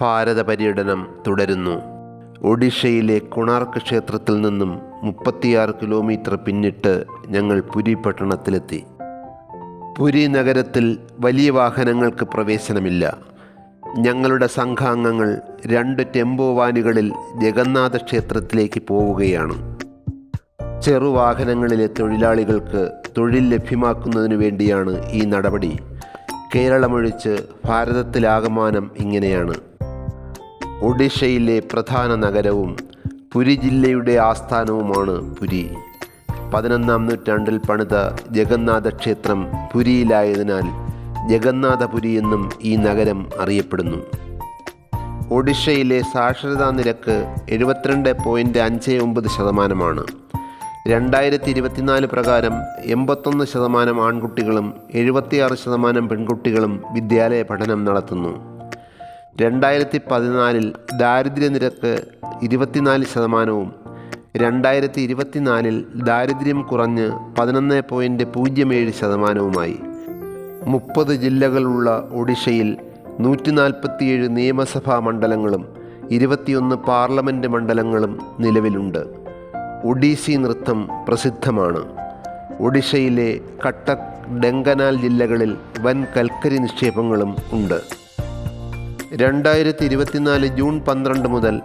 ഭാരത പര്യടനം തുടരുന്നു. ഒഡീഷയിലെ കൊണാർക്ക് ക്ഷേത്രത്തിൽ നിന്നും മുപ്പത്തിയാറ് കിലോമീറ്റർ പിന്നിട്ട് ഞങ്ങൾ പുരി പട്ടണത്തിലെത്തി. പുരി നഗരത്തിൽ വലിയ വാഹനങ്ങൾക്ക് പ്രവേശനമില്ല. ഞങ്ങളുടെ സംഘാംഗങ്ങൾ രണ്ട് ടെമ്പോ വാനുകളിൽ ജഗന്നാഥ ക്ഷേത്രത്തിലേക്ക് പോവുകയാണ്. ചെറുവാഹനങ്ങളിലെ തൊഴിലാളികൾക്ക് തൊഴിൽ ലഭ്യമാക്കുന്നതിനു വേണ്ടിയാണ് ഈ നടപടി. കേരളമൊഴിച്ച് ഭാരതത്തിലാകമാനം ഇങ്ങനെയാണ്. ഒഡീഷയിലെ പ്രധാന നഗരവും പുരി ജില്ലയുടെ ആസ്ഥാനവുമാണ് പുരി. പതിനൊന്നാം നൂറ്റാണ്ടിൽ പണിത ജഗന്നാഥ ക്ഷേത്രം പുരിയിലായതിനാൽ ജഗന്നാഥപുരി എന്നും ഈ നഗരം അറിയപ്പെടുന്നു. ഒഡീഷയിലെ സാക്ഷരതാ നിരക്ക് എഴുപത്തിരണ്ട് പോയിന്റ് അഞ്ച് ഒമ്പത് ശതമാനമാണ്. രണ്ടായിരത്തി ഇരുപത്തിനാല് പ്രകാരം എൺപത്തൊന്ന് ശതമാനം ആൺകുട്ടികളും എഴുപത്തിയാറ് ശതമാനം പെൺകുട്ടികളും വിദ്യാലയ പഠനം നടത്തുന്നു. രണ്ടായിരത്തി പതിനാലിൽ ദാരിദ്ര്യനിരക്ക് ഇരുപത്തിനാല് ശതമാനവും രണ്ടായിരത്തി ഇരുപത്തിനാലിൽ ദാരിദ്ര്യം കുറഞ്ഞ് പതിനൊന്ന് പോയിന്റ് പൂജ്യം ഏഴ് ശതമാനവുമായി. മുപ്പത് ജില്ലകളുള്ള ഒഡീഷയിൽ നൂറ്റി നാൽപ്പത്തിയേഴ് നിയമസഭാ മണ്ഡലങ്ങളും ഇരുപത്തിയൊന്ന് പാർലമെന്റ് മണ്ഡലങ്ങളും നിലവിലുണ്ട്. ഒഡീസി നൃത്തം പ്രസിദ്ധമാണ്. ഒഡീഷയിലെ കട്ടക് ഡെങ്കനാൽ ജില്ലകളിൽ വൻ കൽക്കരി നിക്ഷേപങ്ങളും ഉണ്ട്. രണ്ടായിരത്തി ഇരുപത്തിനാല് ജൂൺ പന്ത്രണ്ട് മുതൽ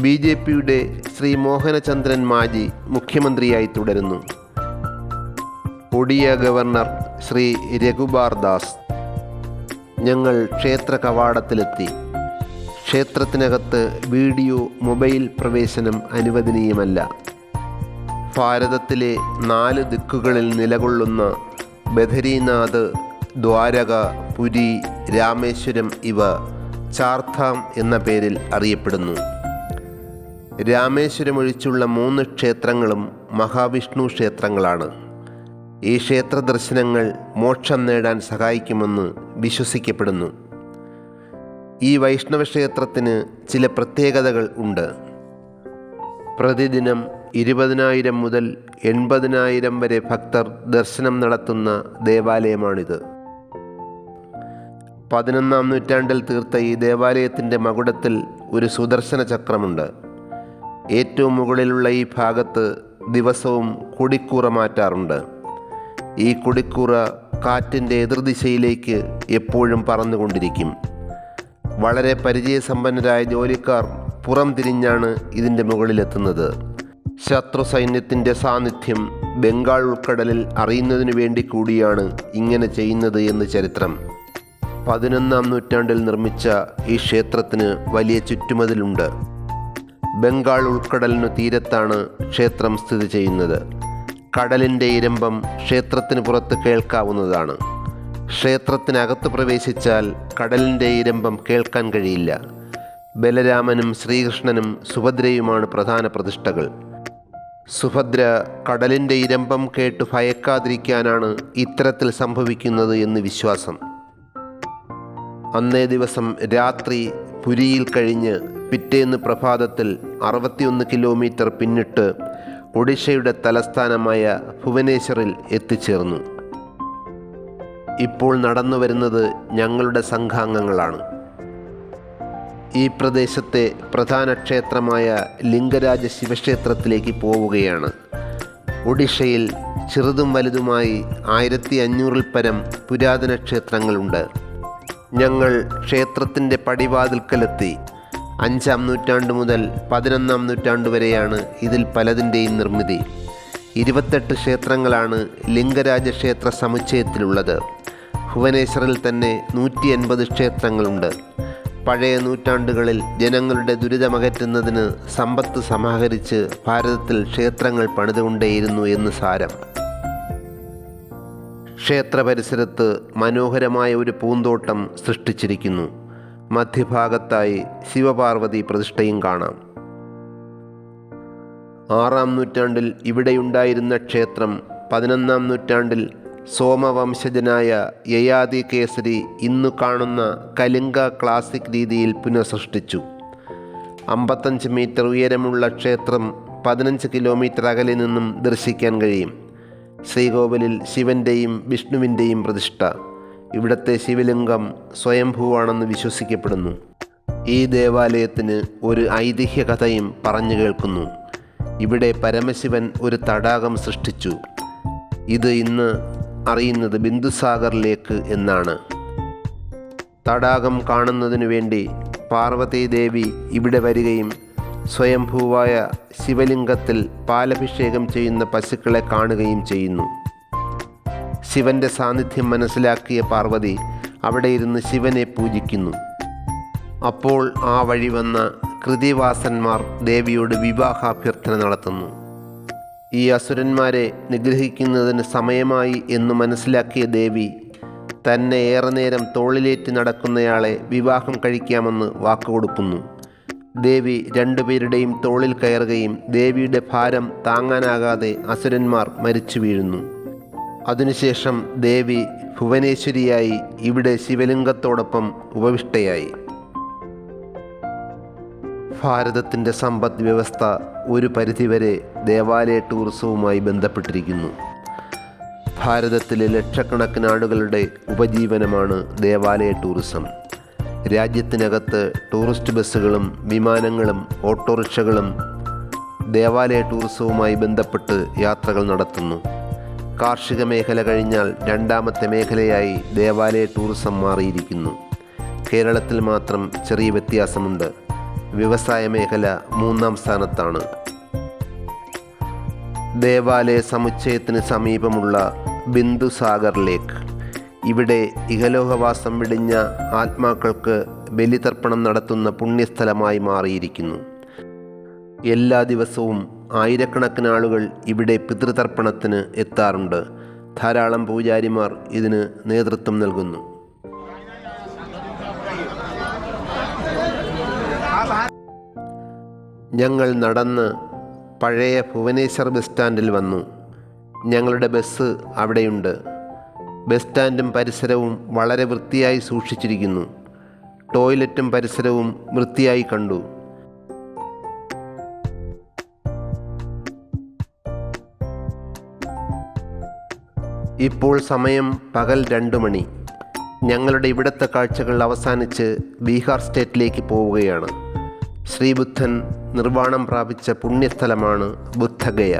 ബി ജെ പിയുടെ ശ്രീ മോഹനചന്ദ്രൻ മാജി മുഖ്യമന്ത്രിയായി തുടരുന്നു. ഒഡിയ ഗവർണർ ശ്രീ രഘുബാർ ദാസ്. ഞങ്ങൾ ക്ഷേത്ര കവാടത്തിലെത്തി. ക്ഷേത്രത്തിനകത്ത് വീഡിയോ മൊബൈൽ പ്രവേശനം അനുവദനീയമല്ല. ഭാരതത്തിലെ നാല് ദിക്കുകളിൽ നിലകൊള്ളുന്ന ബദരീനാഥ് ദ്വാരക പുരി രാമേശ്വരം ഇവ ചാർധാം എന്ന പേരിൽ അറിയപ്പെടുന്നു. രാമേശ്വരം ഒഴിച്ചുള്ള മൂന്ന് ക്ഷേത്രങ്ങളും മഹാവിഷ്ണു ക്ഷേത്രങ്ങളാണ്. ഈ ക്ഷേത്ര ദർശനങ്ങൾ മോക്ഷം നേടാൻ സഹായിക്കുമെന്ന് വിശ്വസിക്കപ്പെടുന്നു. ഈ വൈഷ്ണവ ക്ഷേത്രത്തിന് ചില പ്രത്യേകതകൾ ഉണ്ട്. പ്രതിദിനം ഇരുപതിനായിരം മുതൽ എൺപതിനായിരം വരെ ഭക്തർ ദർശനം നടത്തുന്ന ദേവാലയമാണിത്. പതിനൊന്നാം നൂറ്റാണ്ടിൽ തീർത്ത ഈ ദേവാലയത്തിന്റെ മകുടത്തിൽ ഒരു സുദർശന ചക്രമുണ്ട്. ഏറ്റവും മുകളിലുള്ള ഈ ഭാഗത്ത് ദിവസവും കുടിക്കൂറ മാറ്റാറുണ്ട്. ഈ കുടിക്കൂറ കാറ്റിന്റെ എതിർദിശയിലേക്ക് എപ്പോഴും പറന്നുകൊണ്ടിരിക്കും. വളരെ പരിചയസമ്പന്നരായ ജോലിക്കാർ പുറം തിരിഞ്ഞാണ് ഇതിന്റെ മുകളിലെത്തുന്നത്. ശത്രു സൈന്യത്തിന്റെ സാന്നിധ്യം ബംഗാൾ ഉൾക്കടലിൽ അറിയുന്നതിനു വേണ്ടി കൂടിയാണ് ഇങ്ങനെ ചെയ്യുന്നത് എന്ന് ചരിത്രം. പതിനൊന്നാം നൂറ്റാണ്ടിൽ നിർമ്മിച്ച ഈ ക്ഷേത്രത്തിന് വലിയ ചുറ്റുമതിലുണ്ട്. ബംഗാൾ ഉൾക്കടലിനു തീരത്താണ് ക്ഷേത്രം സ്ഥിതി ചെയ്യുന്നത്. കടലിന്റെ ഇരമ്പം ക്ഷേത്രത്തിന് പുറത്ത് കേൾക്കാവുന്നതാണ്. ക്ഷേത്രത്തിനകത്ത് പ്രവേശിച്ചാൽ കടലിന്റെ ഇരമ്പം കേൾക്കാൻ കഴിയില്ല. ബലരാമനും ശ്രീകൃഷ്ണനും സുഭദ്രയുമാണ് പ്രധാന പ്രതിഷ്ഠകൾ. സുഭദ്ര കടലിന്റെ ഇരമ്പം കേട്ട് ഭയക്കാതിരിക്കാനാണ് ഇത്തരത്തിൽ സംഭവിക്കുന്നത് എന്ന് വിശ്വാസം. അന്നേ ദിവസം രാത്രി പുരിയിൽ കഴിഞ്ഞ് പിറ്റേന്ന് പ്രഭാതത്തിൽ അറുപത്തിയൊന്ന് കിലോമീറ്റർ പിന്നിട്ട് ഒഡീഷയുടെ തലസ്ഥാനമായ ഭുവനേശ്വറിൽ എത്തിച്ചേർന്നു. ഇപ്പോൾ നടന്നു വരുന്നത് ഞങ്ങളുടെ സംഘാംഗങ്ങളാണ്. ഈ പ്രദേശത്തെ പ്രധാന ക്ഷേത്രമായ ലിംഗരാജ ശിവക്ഷേത്രത്തിലേക്ക് പോവുകയാണ്. ഒഡീഷയിൽ ചെറുതും വലുതുമായി ആയിരത്തി അഞ്ഞൂറിൽ പരം പുരാതന ക്ഷേത്രങ്ങളുണ്ട്. ഞങ്ങൾ ക്ഷേത്രത്തിന്റെ പടിവാതിൽക്കലെത്തി. അഞ്ചാം നൂറ്റാണ്ട് മുതൽ പതിനൊന്നാം നൂറ്റാണ്ട് വരെയാണ് ഇതിൽ പലതിന്റെയും നിർമ്മിതി. ഇരുപത്തെട്ട് ക്ഷേത്രങ്ങളാണ് ലിംഗരാജ ക്ഷേത്ര സമുച്ചയത്തിലുള്ളത്. ഭുവനേശ്വറിൽ തന്നെ നൂറ്റി എൺപത് ക്ഷേത്രങ്ങളുണ്ട്. പഴയ നൂറ്റാണ്ടുകളിൽ ജനങ്ങളുടെ ദുരിതമകറ്റുന്നതിന് സമ്പത്ത് സമാഹരിച്ച് ഭാരതത്തിൽ ക്ഷേത്രങ്ങൾ പണിതുകൊണ്ടേയിരുന്നു എന്ന് സാരം. ക്ഷേത്ര പരിസരത്ത് മനോഹരമായ ഒരു പൂന്തോട്ടം സൃഷ്ടിച്ചിരിക്കുന്നു. മധ്യഭാഗത്തായി ശിവപാർവതി പ്രതിഷ്ഠയും കാണാം. ആറാം നൂറ്റാണ്ടിൽ ഇവിടെയുണ്ടായിരുന്ന ക്ഷേത്രം പതിനൊന്നാം നൂറ്റാണ്ടിൽ സോമവംശജനായ യയാദി കേസരി ഇന്നു കാണുന്ന കലിംഗ ക്ലാസിക് രീതിയിൽ പുനഃസൃഷ്ടിച്ചു. അമ്പത്തഞ്ച് മീറ്റർ ഉയരമുള്ള ക്ഷേത്രം പതിനഞ്ച് കിലോമീറ്റർ അകലെ നിന്നും ദർശിക്കാൻ കഴിയും. ശ്രീകോവിലിൽ ശിവന്റെയും വിഷ്ണുവിന്റെയും പ്രതിഷ്ഠ. ഇവിടത്തെ ശിവലിംഗം സ്വയംഭൂവാണെന്ന് വിശ്വസിക്കപ്പെടുന്നു. ഈ ദേവാലയത്തിന് ഒരു ഐതിഹ്യ കഥയും പറഞ്ഞു കേൾക്കുന്നു. ഇവിടെ പരമശിവൻ ഒരു തടാകം സൃഷ്ടിച്ചു. ഇത് ഇന്ന് അറിയുന്നത് ബിന്ദുസാഗർ ലേക്ക് എന്നാണ്. തടാകം കാണുന്നതിനു വേണ്ടി പാർവതീദേവി ഇവിടെ വരികയും സ്വയംഭൂവായ ശിവലിംഗത്തിൽ പാലഭിഷേകം ചെയ്യുന്ന പശുക്കളെ കാണുകയും ചെയ്യുന്നു. ശിവന്റെ സാന്നിധ്യം മനസ്സിലാക്കിയ പാർവതി അവിടെ ഇരുന്ന് ശിവനെ പൂജിക്കുന്നു. അപ്പോൾ ആ വഴി വന്ന കൃതിവാസന്മാർ ദേവിയോട് വിവാഹാഭ്യർത്ഥന നടത്തുന്നു. ഈ അസുരന്മാരെ നിഗ്രഹിക്കുന്നതിന് സമയമായി എന്ന് മനസ്സിലാക്കിയ ദേവി തന്നെ ഏറെ നേരം തോളിലേറ്റ് നടക്കുന്നയാളെ വിവാഹം കഴിക്കാമെന്ന് വാക്കുകൊടുക്കുന്നു. ദേവി രണ്ടുപേരുടെയും തോളിൽ കയറുകയും ദേവിയുടെ ഭാരം താങ്ങാനാകാതെ അസുരന്മാർ മരിച്ചു വീഴുന്നു. അതിനുശേഷം ദേവി ഭുവനേശ്വരിയായി ഇവിടെ ശിവലിംഗത്തോടൊപ്പം ഉപവിഷ്ടയായി. ഭാരതത്തിന്റെ സമ്പദ് വ്യവസ്ഥ ഒരു പരിധിവരെ ദേവാലയ ടൂറിസവുമായി ബന്ധപ്പെട്ടിരിക്കുന്നു. ഭാരതത്തിലെ ലക്ഷക്കണക്കിന് ആളുകളുടെ ഉപജീവനമാണ് ദേവാലയ ടൂറിസം. രാജ്യത്തിനകത്ത് ടൂറിസ്റ്റ് ബസ്സുകളും വിമാനങ്ങളും ഓട്ടോറിക്ഷകളും ദേവാലയ ടൂറിസവുമായി ബന്ധപ്പെട്ട് യാത്രകൾ നടത്തുന്നു. കാർഷിക മേഖല കഴിഞ്ഞാൽ രണ്ടാമത്തെ മേഖലയായി ദേവാലയ ടൂറിസം മാറിയിരിക്കുന്നു. കേരളത്തിൽ മാത്രം ചെറിയ വ്യത്യാസമുണ്ട്. വ്യവസായ മേഖല മൂന്നാം സ്ഥാനത്താണ്. ദേവാലയ സമുച്ചയത്തിന് സമീപമുള്ള ബിന്ദുസാഗർ ലേക്ക്. ഇവിടെ ഇഹലോഹവാസം വിടിഞ്ഞ ആത്മാക്കൾക്ക് ബലിതർപ്പണം നടത്തുന്ന പുണ്യസ്ഥലമായി മാറിയിരിക്കുന്നു. എല്ലാ ദിവസവും ആയിരക്കണക്കിന് ആളുകൾ ഇവിടെ പിതൃതർപ്പണത്തിന് എത്താറുണ്ട്. ധാരാളം പൂജാരിമാർ ഇതിന് നേതൃത്വം നൽകുന്നു. ഞങ്ങൾ നടന്ന് പഴയ ഭുവനേശ്വർ ബസ് സ്റ്റാൻഡിൽ വന്നു. ഞങ്ങളുടെ ബസ് അവിടെയുണ്ട്. ബസ് സ്റ്റാൻഡും പരിസരവും വളരെ വൃത്തിയായി സൂക്ഷിച്ചിരിക്കുന്നു. ടോയ്ലറ്റും പരിസരവും വൃത്തിയായി കണ്ടു. ഇപ്പോൾ സമയം പകൽ രണ്ട് മണി. ഞങ്ങളുടെ ഇവിടുത്തെ കാഴ്ചകൾ അവസാനിച്ച് ബീഹാർ സ്റ്റേറ്റിലേക്ക് പോവുകയാണ്. ശ്രീബുദ്ധൻ നിർവാണം പ്രാപിച്ച പുണ്യസ്ഥലമാണ് ബുദ്ധഗയ.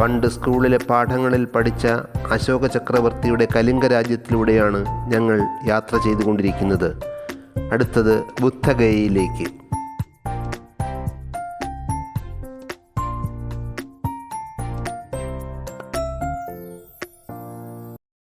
പണ്ട് സ്കൂളിലെ പാഠങ്ങളിൽ പഠിച്ച അശോക ചക്രവർത്തിയുടെ കലിംഗ രാജ്യത്തിലൂടെയാണ് ഞങ്ങൾ യാത്ര ചെയ്തുകൊണ്ടിരിക്കുന്നത്. അടുത്തത് ബുദ്ധഗയയിലേക്ക്.